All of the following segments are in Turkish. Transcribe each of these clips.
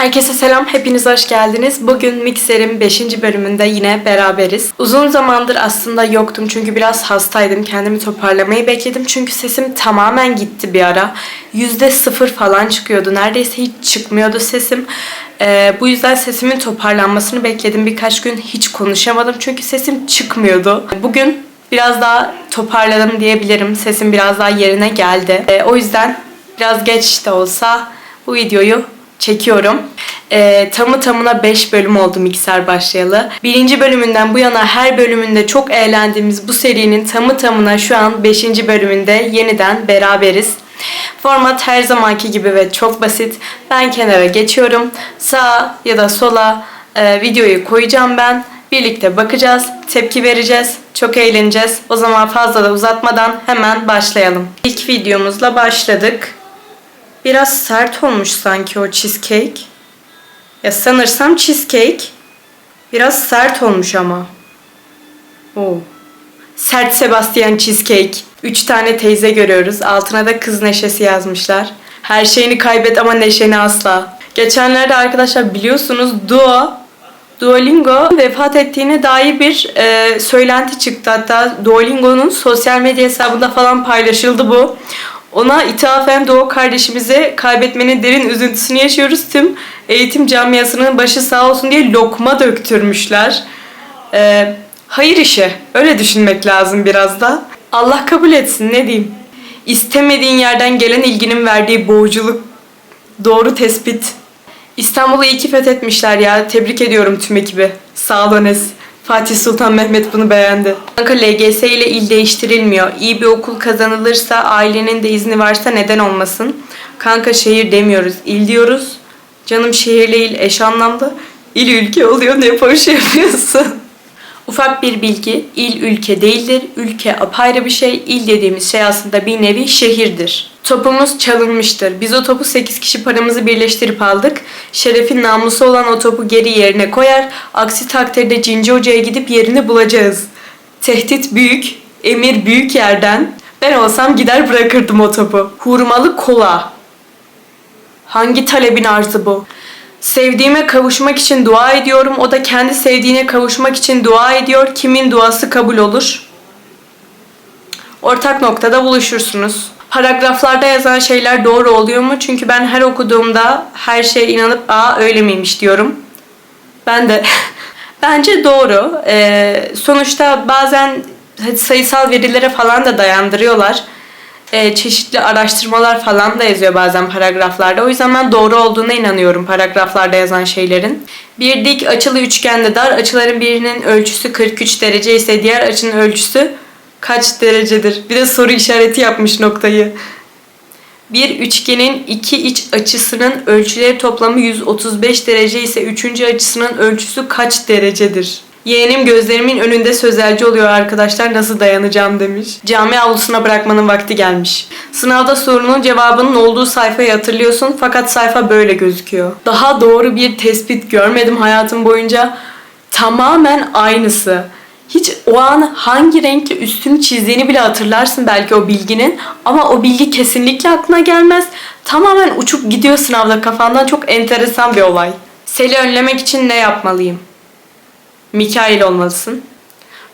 Herkese selam, hepiniz hoş geldiniz. Bugün Mikser'in 5. bölümünde yine beraberiz. Uzun zamandır aslında yoktum çünkü biraz hastaydım. Kendimi toparlamayı bekledim çünkü sesim tamamen gitti bir ara. Yüzde sıfır falan çıkıyordu. Neredeyse hiç çıkmıyordu sesim. Ee, bu yüzden sesimin toparlanmasını bekledim. Birkaç gün hiç konuşamadım çünkü sesim çıkmıyordu. Bugün biraz daha toparladım diyebilirim. Sesim biraz daha yerine geldi. Ee, o yüzden biraz geç de olsa bu videoyu çekiyorum. Ee, tamı tamına 5 bölüm oldu mikser başlayalı. Birinci bölümünden bu yana her bölümünde çok eğlendiğimiz bu serinin tamı tamına şu an 5. bölümünde yeniden beraberiz. Format her zamanki gibi ve çok basit. Ben kenara geçiyorum. Sağa ya da sola e, videoyu koyacağım ben. Birlikte bakacağız, tepki vereceğiz, çok eğleneceğiz. O zaman fazla da uzatmadan hemen başlayalım. İlk videomuzla başladık. Biraz sert olmuş sanki o cheesecake. Ya sanırsam cheesecake biraz sert olmuş ama. Oo. Sert Sebastian cheesecake. Üç tane teyze görüyoruz. Altına da kız neşesi yazmışlar. Her şeyini kaybet ama neşeni asla. Geçenlerde arkadaşlar biliyorsunuz Duo Duolingo vefat ettiğine dair bir e, söylenti çıktı. Hatta Duolingo'nun sosyal medya hesabında falan paylaşıldı bu. Ona ithafen Doğu kardeşimize kaybetmenin derin üzüntüsünü yaşıyoruz. Tüm eğitim camiasının başı sağ olsun diye lokma döktürmüşler. Ee, hayır işi. Öyle düşünmek lazım biraz da. Allah kabul etsin ne diyeyim. İstemediğin yerden gelen ilginin verdiği boğuculuk. Doğru tespit. İstanbul'u iyi ki fethetmişler ya. Tebrik ediyorum tüm ekibi. Sağ olunuz. Fatih Sultan Mehmet bunu beğendi. Kanka LGS ile il değiştirilmiyor. İyi bir okul kazanılırsa ailenin de izni varsa neden olmasın? Kanka şehir demiyoruz, il diyoruz. Canım şehirle il eş anlamda. İl ülke oluyor ne boş yapıyorsun? Ufak bir bilgi, il ülke değildir. Ülke apayrı bir şey. İl dediğimiz şey aslında bir nevi şehirdir. Topumuz çalınmıştır. Biz o topu 8 kişi paramızı birleştirip aldık. Şerefin namusu olan o topu geri yerine koyar. Aksi takdirde Cinci Hoca'ya gidip yerini bulacağız. Tehdit büyük, emir büyük yerden. Ben olsam gider bırakırdım o topu. Hurmalı kola. Hangi talebin arzı bu? Sevdiğime kavuşmak için dua ediyorum. O da kendi sevdiğine kavuşmak için dua ediyor. Kimin duası kabul olur? Ortak noktada buluşursunuz. Paragraflarda yazan şeyler doğru oluyor mu? Çünkü ben her okuduğumda her şeye inanıp aa öyle miymiş diyorum. Ben de bence doğru. Ee, sonuçta bazen sayısal verilere falan da dayandırıyorlar. Ee, çeşitli araştırmalar falan da yazıyor bazen paragraflarda. O yüzden ben doğru olduğuna inanıyorum paragraflarda yazan şeylerin. Bir dik açılı üçgende dar açıların birinin ölçüsü 43 derece ise diğer açının ölçüsü kaç derecedir? Bir de soru işareti yapmış noktayı. Bir üçgenin iki iç açısının ölçüleri toplamı 135 derece ise üçüncü açısının ölçüsü kaç derecedir? Yeğenim gözlerimin önünde sözelci oluyor arkadaşlar nasıl dayanacağım demiş. Cami avlusuna bırakmanın vakti gelmiş. Sınavda sorunun cevabının olduğu sayfayı hatırlıyorsun fakat sayfa böyle gözüküyor. Daha doğru bir tespit görmedim hayatım boyunca. Tamamen aynısı. Hiç o an hangi renkle üstünü çizdiğini bile hatırlarsın belki o bilginin. Ama o bilgi kesinlikle aklına gelmez. Tamamen uçup gidiyor sınavda kafandan. Çok enteresan bir olay. Seli önlemek için ne yapmalıyım? Mikail olmalısın.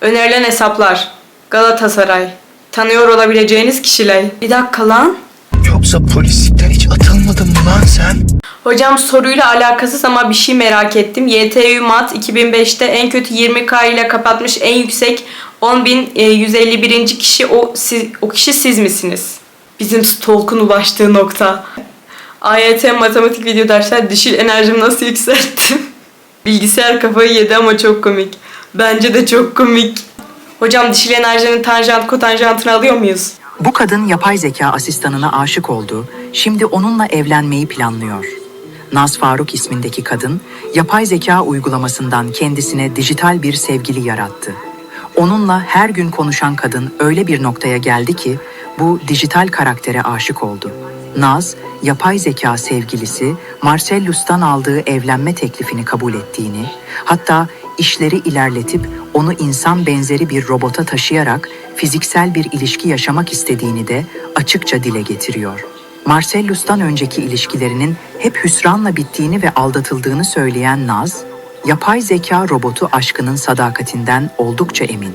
Önerilen hesaplar. Galatasaray. Tanıyor olabileceğiniz kişiler. Bir dakika lan. Yoksa polislikten hiç atılmadın mı lan sen? Hocam soruyla alakasız ama bir şey merak ettim. YTÜ Mat 2005'te en kötü 20K ile kapatmış en yüksek 10.151. kişi o, siz, o kişi siz misiniz? Bizim stalk'un ulaştığı nokta. AYT matematik video dersler dişil enerjimi nasıl yükselttim? Bilgisayar kafayı yedi ama çok komik. Bence de çok komik. Hocam dişil enerjinin tanjant kotanjantını alıyor muyuz? Bu kadın yapay zeka asistanına aşık oldu, şimdi onunla evlenmeyi planlıyor. Naz Faruk ismindeki kadın, yapay zeka uygulamasından kendisine dijital bir sevgili yarattı. Onunla her gün konuşan kadın öyle bir noktaya geldi ki bu dijital karaktere aşık oldu. Naz, yapay zeka sevgilisi Marcellus'tan aldığı evlenme teklifini kabul ettiğini, hatta işleri ilerletip onu insan benzeri bir robota taşıyarak fiziksel bir ilişki yaşamak istediğini de açıkça dile getiriyor. Marcellus'tan önceki ilişkilerinin hep hüsranla bittiğini ve aldatıldığını söyleyen Naz, yapay zeka robotu aşkının sadakatinden oldukça emin.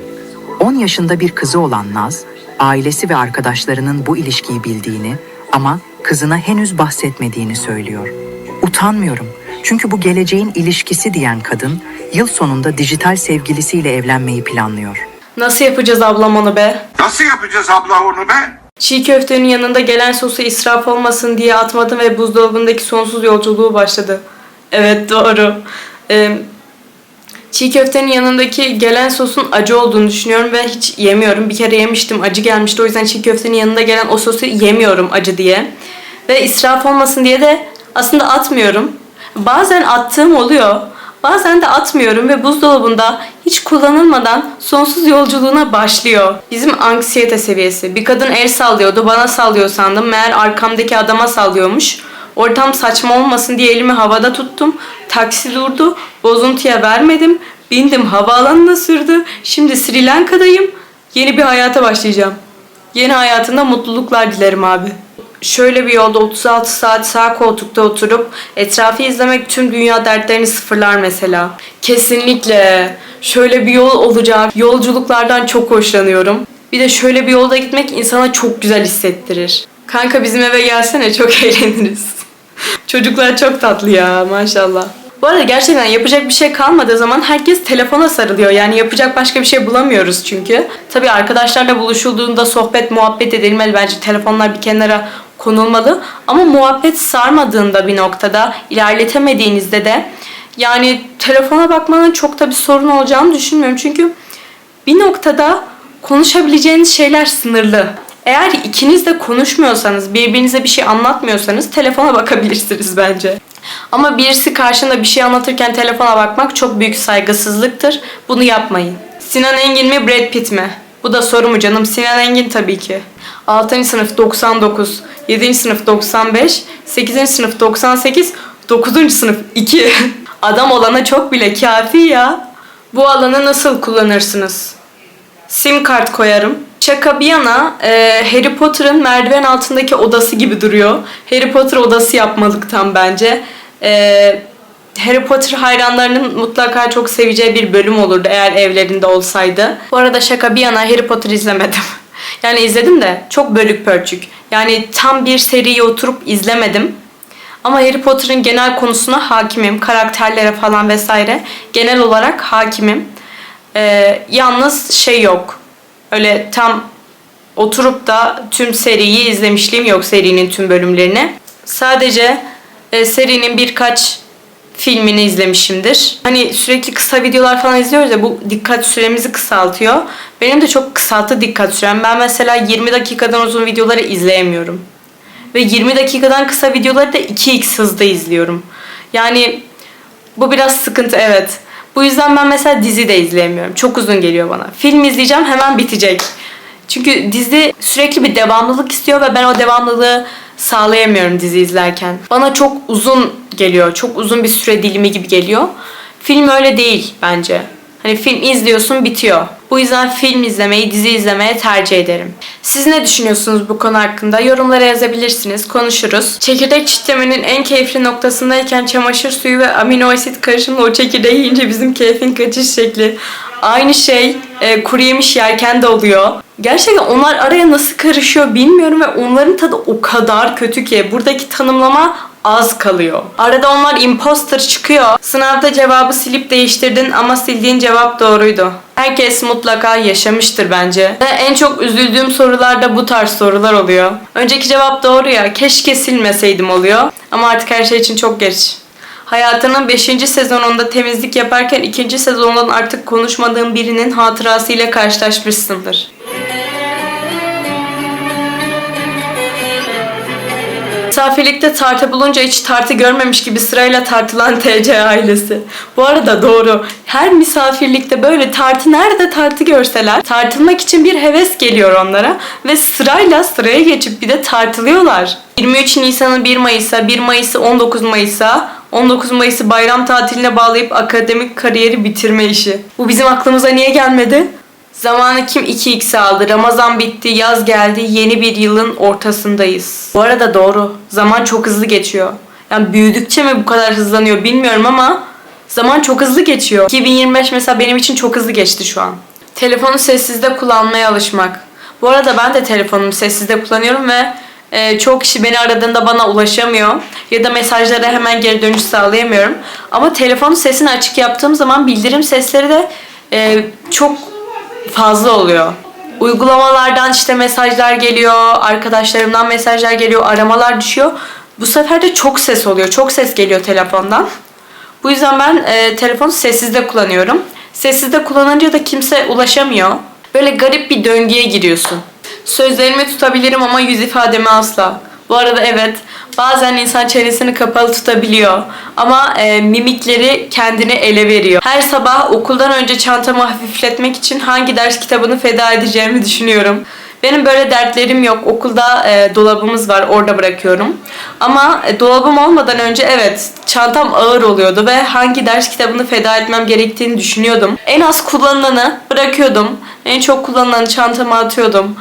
10 yaşında bir kızı olan Naz, ailesi ve arkadaşlarının bu ilişkiyi bildiğini ama kızına henüz bahsetmediğini söylüyor. Utanmıyorum çünkü bu geleceğin ilişkisi diyen kadın yıl sonunda dijital sevgilisiyle evlenmeyi planlıyor. Nasıl yapacağız ablam onu be? Nasıl yapacağız abla onu be? Çiğ köftenin yanında gelen sosu israf olmasın diye atmadım ve buzdolabındaki sonsuz yolculuğu başladı. Evet doğru. Ee, çiğ köftenin yanındaki gelen sosun acı olduğunu düşünüyorum ve hiç yemiyorum. Bir kere yemiştim acı gelmişti o yüzden çiğ köftenin yanında gelen o sosu yemiyorum acı diye. Ve israf olmasın diye de aslında atmıyorum. Bazen attığım oluyor. Bazen de atmıyorum ve buzdolabında hiç kullanılmadan sonsuz yolculuğuna başlıyor. Bizim anksiyete seviyesi. Bir kadın el sallıyordu, bana sallıyor sandım. Meğer arkamdaki adama sallıyormuş. Ortam saçma olmasın diye elimi havada tuttum. Taksi durdu, bozuntuya vermedim. Bindim havaalanına sürdü. Şimdi Sri Lanka'dayım. Yeni bir hayata başlayacağım. Yeni hayatında mutluluklar dilerim abi. Şöyle bir yolda 36 saat sağ koltukta oturup etrafı izlemek tüm dünya dertlerini sıfırlar mesela. Kesinlikle. Şöyle bir yol olacak. Yolculuklardan çok hoşlanıyorum. Bir de şöyle bir yolda gitmek insana çok güzel hissettirir. Kanka bizim eve gelsene çok eğleniriz. Çocuklar çok tatlı ya maşallah. Bu arada gerçekten yapacak bir şey kalmadığı zaman herkes telefona sarılıyor. Yani yapacak başka bir şey bulamıyoruz çünkü. Tabii arkadaşlarla buluşulduğunda sohbet, muhabbet edilmeli. Bence telefonlar bir kenara konulmalı. Ama muhabbet sarmadığında bir noktada, ilerletemediğinizde de yani telefona bakmanın çok da bir sorun olacağını düşünmüyorum. Çünkü bir noktada konuşabileceğiniz şeyler sınırlı. Eğer ikiniz de konuşmuyorsanız, birbirinize bir şey anlatmıyorsanız telefona bakabilirsiniz bence. Ama birisi karşında bir şey anlatırken telefona bakmak çok büyük saygısızlıktır. Bunu yapmayın. Sinan Engin mi Brad Pitt mi? Bu da soru mu canım? Sinan Engin tabii ki. 6. sınıf 99, 7. sınıf 95, 8. sınıf 98, 9. sınıf 2. Adam olana çok bile kafi ya. Bu alanı nasıl kullanırsınız? sim kart koyarım. Şaka bir yana e, Harry Potter'ın merdiven altındaki odası gibi duruyor. Harry Potter odası yapmalıktan bence. E, Harry Potter hayranlarının mutlaka çok seveceği bir bölüm olurdu eğer evlerinde olsaydı. Bu arada şaka bir yana Harry Potter izlemedim. Yani izledim de çok bölük pörçük. Yani tam bir seriyi oturup izlemedim. Ama Harry Potter'ın genel konusuna hakimim. Karakterlere falan vesaire. Genel olarak hakimim. Ee, yalnız şey yok. Öyle tam oturup da tüm seriyi izlemişliğim yok serinin tüm bölümlerini. Sadece e, serinin birkaç filmini izlemişimdir. Hani sürekli kısa videolar falan izliyoruz ya bu dikkat süremizi kısaltıyor. Benim de çok kısalttı dikkat sürem. Ben mesela 20 dakikadan uzun videoları izleyemiyorum. Ve 20 dakikadan kısa videoları da 2x hızda izliyorum. Yani bu biraz sıkıntı evet. Bu yüzden ben mesela dizi de izleyemiyorum. Çok uzun geliyor bana. Film izleyeceğim hemen bitecek. Çünkü dizi sürekli bir devamlılık istiyor ve ben o devamlılığı sağlayamıyorum dizi izlerken. Bana çok uzun geliyor. Çok uzun bir süre dilimi gibi geliyor. Film öyle değil bence. Hani film izliyorsun bitiyor. Bu yüzden film izlemeyi, dizi izlemeye tercih ederim. Siz ne düşünüyorsunuz bu konu hakkında? Yorumlara yazabilirsiniz, konuşuruz. Çekirdek çitlemenin en keyifli noktasındayken çamaşır suyu ve amino asit karışımlı o çekirdeği yiyince bizim keyfin kaçış şekli. Aynı şey e, kuru yemiş yerken de oluyor. Gerçekten onlar araya nasıl karışıyor bilmiyorum ve onların tadı o kadar kötü ki buradaki tanımlama az kalıyor. Arada onlar imposter çıkıyor. Sınavda cevabı silip değiştirdin ama sildiğin cevap doğruydu. Herkes mutlaka yaşamıştır bence. Ve en çok üzüldüğüm sorularda bu tarz sorular oluyor. Önceki cevap doğru ya. Keşke silmeseydim oluyor. Ama artık her şey için çok geç. Hayatının 5. sezonunda temizlik yaparken 2. sezondan artık konuşmadığın birinin hatırasıyla karşılaşmışsındır. Misafirlikte tartı bulunca hiç tartı görmemiş gibi sırayla tartılan TC ailesi. Bu arada doğru. Her misafirlikte böyle tartı nerede tartı görseler tartılmak için bir heves geliyor onlara ve sırayla sıraya geçip bir de tartılıyorlar. 23 Nisan'ı 1 Mayıs'a, 1 Mayıs'ı 19 Mayıs'a, 19 Mayıs'ı bayram tatiline bağlayıp akademik kariyeri bitirme işi. Bu bizim aklımıza niye gelmedi? Zamanı kim 2x aldı? Ramazan bitti, yaz geldi, yeni bir yılın ortasındayız. Bu arada doğru. Zaman çok hızlı geçiyor. Yani büyüdükçe mi bu kadar hızlanıyor bilmiyorum ama zaman çok hızlı geçiyor. 2025 mesela benim için çok hızlı geçti şu an. Telefonu sessizde kullanmaya alışmak. Bu arada ben de telefonumu sessizde kullanıyorum ve e, çok kişi beni aradığında bana ulaşamıyor ya da mesajlara hemen geri dönüş sağlayamıyorum. Ama telefonun sesini açık yaptığım zaman bildirim sesleri de e, çok fazla oluyor. Uygulamalardan işte mesajlar geliyor, arkadaşlarımdan mesajlar geliyor, aramalar düşüyor. Bu sefer de çok ses oluyor, çok ses geliyor telefondan. Bu yüzden ben e, telefonu sessizde kullanıyorum. Sessizde kullanınca da kimse ulaşamıyor. Böyle garip bir döngüye giriyorsun. Sözlerimi tutabilirim ama yüz ifademi asla. Bu arada evet bazen insan çenesini kapalı tutabiliyor ama e, mimikleri kendini ele veriyor. Her sabah okuldan önce çantamı hafifletmek için hangi ders kitabını feda edeceğimi düşünüyorum. Benim böyle dertlerim yok. Okulda e, dolabımız var. Orada bırakıyorum. Ama e, dolabım olmadan önce evet çantam ağır oluyordu ve hangi ders kitabını feda etmem gerektiğini düşünüyordum. En az kullanılanı bırakıyordum. En çok kullanılanı çantama atıyordum.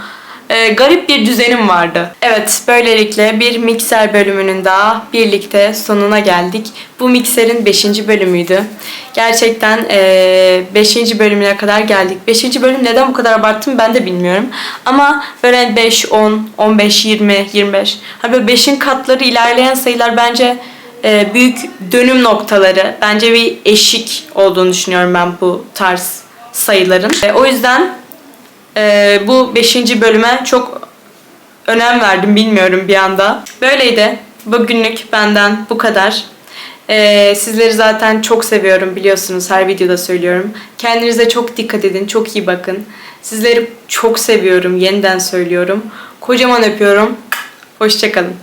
E, garip bir düzenim vardı. Evet, böylelikle bir mikser bölümünün daha birlikte sonuna geldik. Bu mikserin 5. bölümüydü. Gerçekten 5. bölümüne kadar geldik. 5. bölüm neden bu kadar abarttım ben de bilmiyorum. Ama böyle 5, 10, 15, 20, 25. Hani böyle 5'in katları ilerleyen sayılar bence e, büyük dönüm noktaları. Bence bir eşik olduğunu düşünüyorum ben bu tarz sayıların. E, o yüzden ee, bu 5. bölüme çok önem verdim bilmiyorum bir anda. Böyleydi. Bugünlük benden bu kadar. Ee, sizleri zaten çok seviyorum biliyorsunuz her videoda söylüyorum. Kendinize çok dikkat edin, çok iyi bakın. Sizleri çok seviyorum, yeniden söylüyorum. Kocaman öpüyorum. Hoşçakalın.